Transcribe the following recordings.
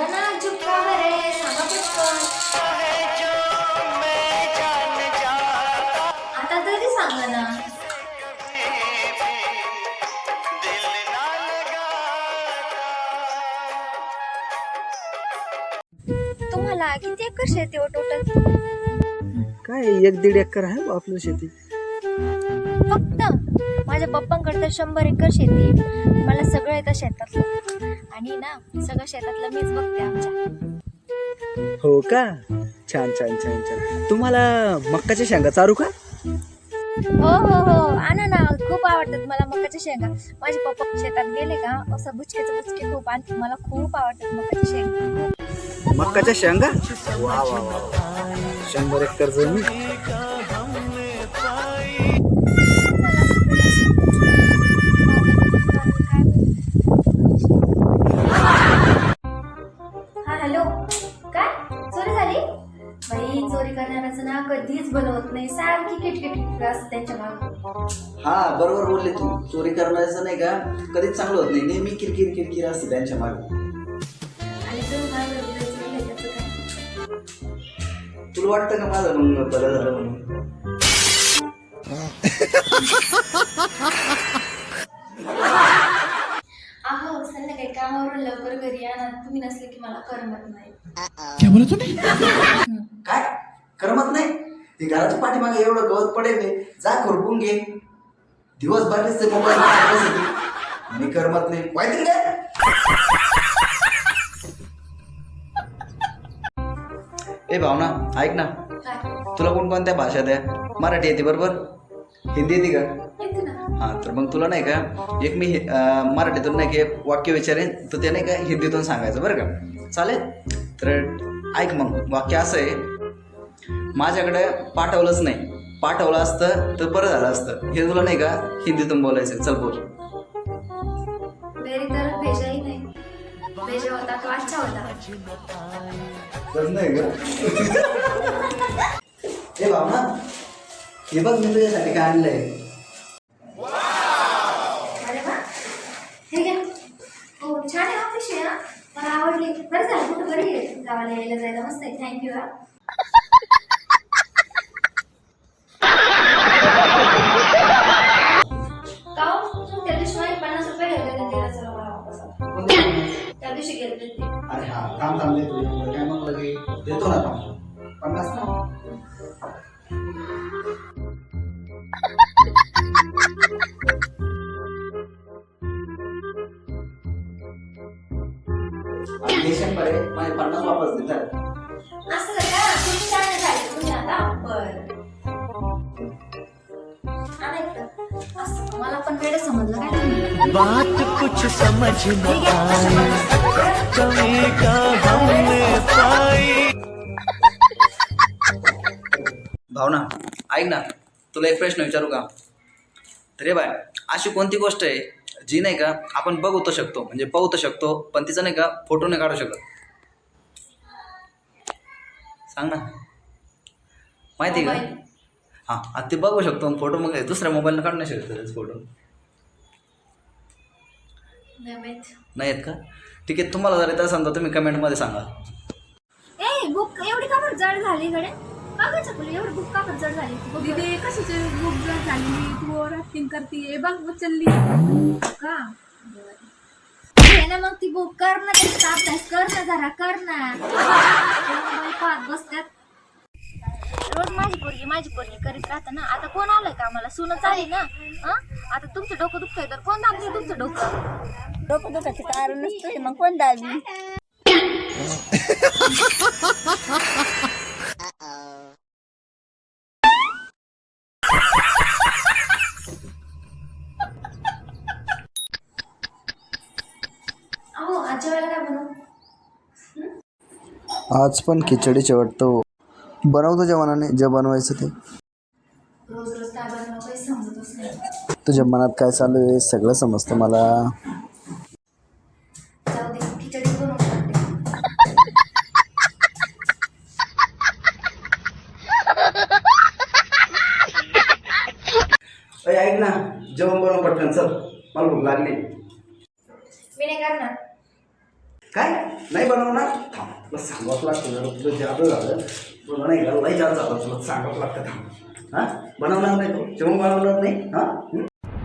सांगा ना चुपका रे सांगा पटकन. आता तरी सांगा ना. तुम्हाला किती एकर शेती हो टोटल काय एक दीड एकर आहे बा आपलं शेती. फक्त माझ्या पप्पांकडे तर शंभर एकर शेती आहे. मला सगळं येतं शेतातलं आणि ना सगळं शेतातलं मीच बघते आमच्या. हो का? छान छान छान छान. तुम्हाला मक्काच्या शेंगा चारू का? हो हो हो. आणा ना. खूप आवडतात मला मकाच्या शेंगा. माझे पप्पा शेतात गेले का असं बुचकेचे बुचके खूप आणि. मला खूप आवडतात मकाच्या शेंगा. मक्काच्या शेंगा? वा वा वा. शंभर एकर जमीन. कधीच बनवत नाही. सारखी किटकिट असते त्यांच्या मागे. हा बरोबर बोलले तू. चोरी करण्याचं नाही का? कधीच चांगलं होत नाही. नेहमी किरकिर किरकिर असते त्यांच्या मागे. आणि त्याचं काय? तुला वाटतं का माझं मग बरं झालं म्हणून? अहो संध्याकाळी कामावरून लवकर घरी या ना. तुम्ही नसले की मला करमत नाही. काय? करमत नाही? ते घराच्या पाठीमागे एवढं गवत पडेल नाही. जा खुरपून घे. दिवसभर नुसते मोबाईल आणि करमत नाही. माहिती काय ए भावना ऐक ना. तुला कोणकोणत्या भाषा द्या? मराठी येते बरोबर? हिंदी येते का? हां तर मग तुला नाही का एक मी मराठीतून नाही का एक वाक्य विचारेन तर ते नाही का हिंदीतून सांगायचं बरं का? चालेल? तर ऐक मग वाक्य असं आहे माझ्याकडे पाठवलंच नाही. पाठवलं असतं तर बरं झालं असतं. हे तुला नाही का हिंदीतून बोलायचं चल बोल. मेरी तरफ भेजा ही नहीं. भेजा होता तो अच्छा होता. नाही का हे भावना हे बघ मी तुझ्यासाठी काय आणलंय. अरे वा. हे घ्या. हो छान आहे ऑफिस आहे ना मला आवडली. बरं झालं कुठं बरी गावाला यायला जायला. मस्त आहे. थँक्यू हा. दिवशी अरे हा थांब थांब देतो एवढं काय मग लगे? देतो ना थांब पन्नास ना? देशात पडे माझे पन्नास वापस देतात. असं का? तुम्ही काय झाले? तुम्ही आता? बरं. आणायचं. असं. मला पण वेळ समजलं काय बात कुछ समझ न. कमी का हमने पाई भावना ऐक ना तुला एक प्रश्न विचारू का? तर हे बाय अशी कोणती गोष्ट आहे जी नाही का आपण बघू तर शकतो म्हणजे पाहू तर शकतो पण तिचा नाही का फोटो नाही काढू शकत? सांग ना. माहिती आहे का. हां आता ते बघू शकतो फोटो मग दुसऱ्या मोबाईलनं काढू नाही शकत फोटो. नाही आहेत का? ठीक आहे तुम्हाला जर येत असेल तर तुम्ही कमेंटमध्ये सांगा. ए बुक एवढी का बरं जड झाली कडे का गं चकुली एवढी बुक का बरं जड झाली बुक दीदी कशाची बुक जर झाली? तू ओव्हर ऍक्टिंग करते. बघ उचलली. का घे ना मग ती बुक कर ना त्याचा अभ्यास कर ना जरा कर ना मोबाईल पाहत बसतात रोज माझी पोरगी करीत राहतं ना आता कोण आलंय का आम्हाला सुनच आली ना? हं? आता तुमचं डोकं दुखतंय तर कोण दाबते तुमचं डोकं? डोकं दुखायचं कारण नसतंय मग कोण दाबी अहो काय बनवू आज पण खिचडीचे वाटतं. बनवतो जेवणाने जे बनवायचं ते. रोज रोज काय बनवू काही समजतच नाही तुझ्या मनात काय चालू आहे सगळं समजतं मला. जाऊ दे खिचडी बनवून टाकते अरे ऐक ना जेवण बनव पटकन चल. मला भूक लागली. मी नाही करणार. काय? नाही बनवणार? थांब तुला सांगावंच लागतं जरा. तुझं जादू झालं. तुला नाही का लई जास्त झालं. तुला सांगावंच लागतं. थांब. हां? बनवणार नाही तू? जेवण बनवणार नाही? हां?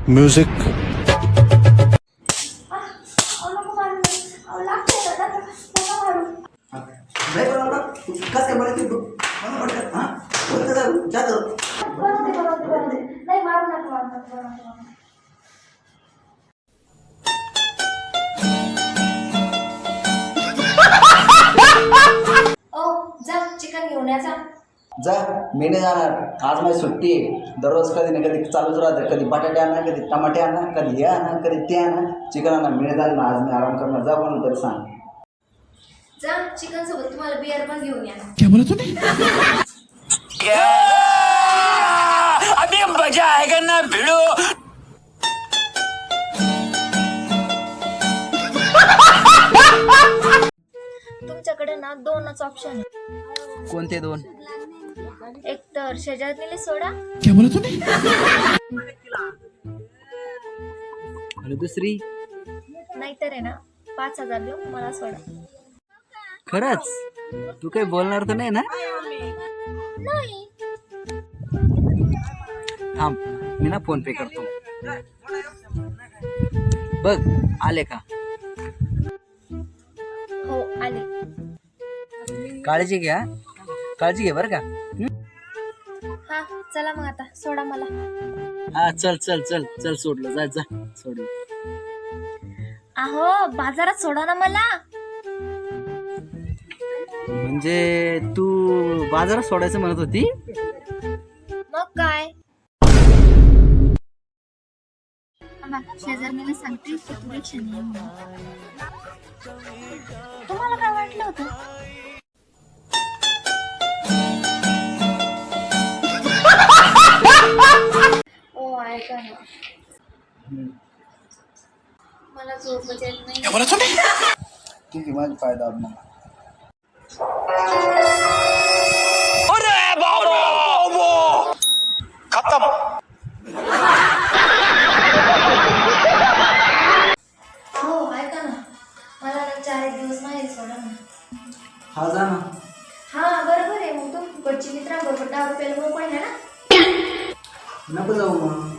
म्यूजिक अहो नको मारू अहो लागतंय का? नका नका मारू हां. नाही बनवणार? कसं काय बनवते तू बनव पटकन हां? या जा जा मी नाही जाणार. आज माझी सुट्टी आहे. दररोज कधी ना कधी चालूच राहतं. कधी बटाटे आणा कधी टमाटे आणा कधी हे आणा कधी ते आणा. चिकन आणा. मी नाही जाणार. आज मी आराम करणार. जा म्हणून तरी सांग. जा चिकन सोबत तुम्हाला बिअर पण घेऊन या. तुमच्याकडे ना दोनच ऑप्शन आहे कोणते दोन? एक तर शेजारलेले सोडा. आणि दुसरी? नाहीतर आहे ना पाच हजार देऊ मला सोडा. खरंच? तू काही बोलणार तर नाही ना? नाही. थांब मी ना फोन पे करतो. बघ आले का? हो आले. काळजी घ्या. काळजी घे बरं का. हं? हा चला मग आता सोडा मला. हा चल चल चल चल सोडलं. जा जा सोडलं अहो बाजारात सोडा ना मला. म्हणजे तू बाजारात सोडायचं म्हणत होती? मग काय? शेजारणीला सांगते. तुम्हाला काय वाटलं होतं? मला झोपच येत नाही. ठीक आहे माझा फायदा मग हो ऐका ना. मला ना चार एक दिवस माहेर सोडा ना. हा जा ना. हा बरोबर आहे. मग तुम्ही फुकटची मित्रांबरोबर दहा रुपयाला मोकळे ना? नको जाऊ मग.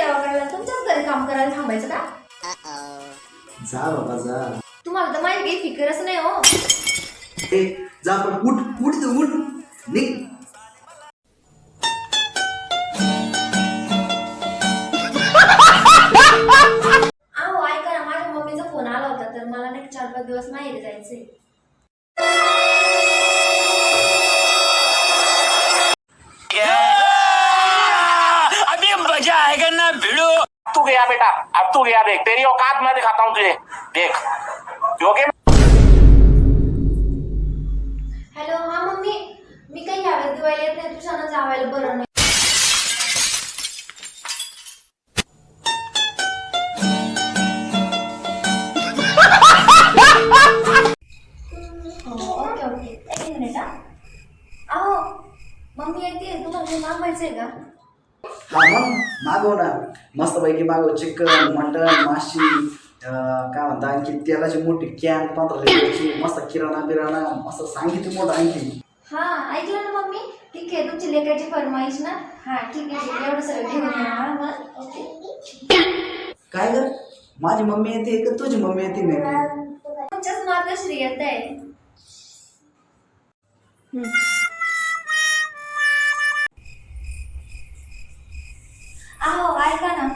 सेवा करायला तुमच्याच घरी काम करायला थांबायचं का? जा बाबा जा. तुम्हाला तर काही फिकरच नाही हो. ए जा पण उठ उठ उठ. निघ. गया बेटा। अब तू गया देख। तेरी औकात मैं दिखाता हूँ तुझे। देख। योगे हॅलो हा मम्मी। मी काही यावेळेस दिवाळी येत नाही तुझ्या जावायला बरं नाही। ओके ओके एक मिनिट हा अहो मम्मी येते. तुम्हाला काही मागवायचंय का? हा मग मागव ना मस्तपैकी मागव चिकन मटन माशी काय म्हणता आणखी तेलाची मोठी कॅन पंधरा लिटरची मस्त किराणा बिराणा मस्त सांगितली मोठं आणखी. हा ऐकलं ना मम्मी? ठीक आहे तुमची लेखाची फरमाईश ना? हा ठीक आहे ठीक आहे एवढं सगळं घेऊन या. हा, मग ओके काय कर माझी मम्मी येते का तुझी मम्मी येते नाही? तुमच्याच मार्गश्री येत आहे अहो ऐका ना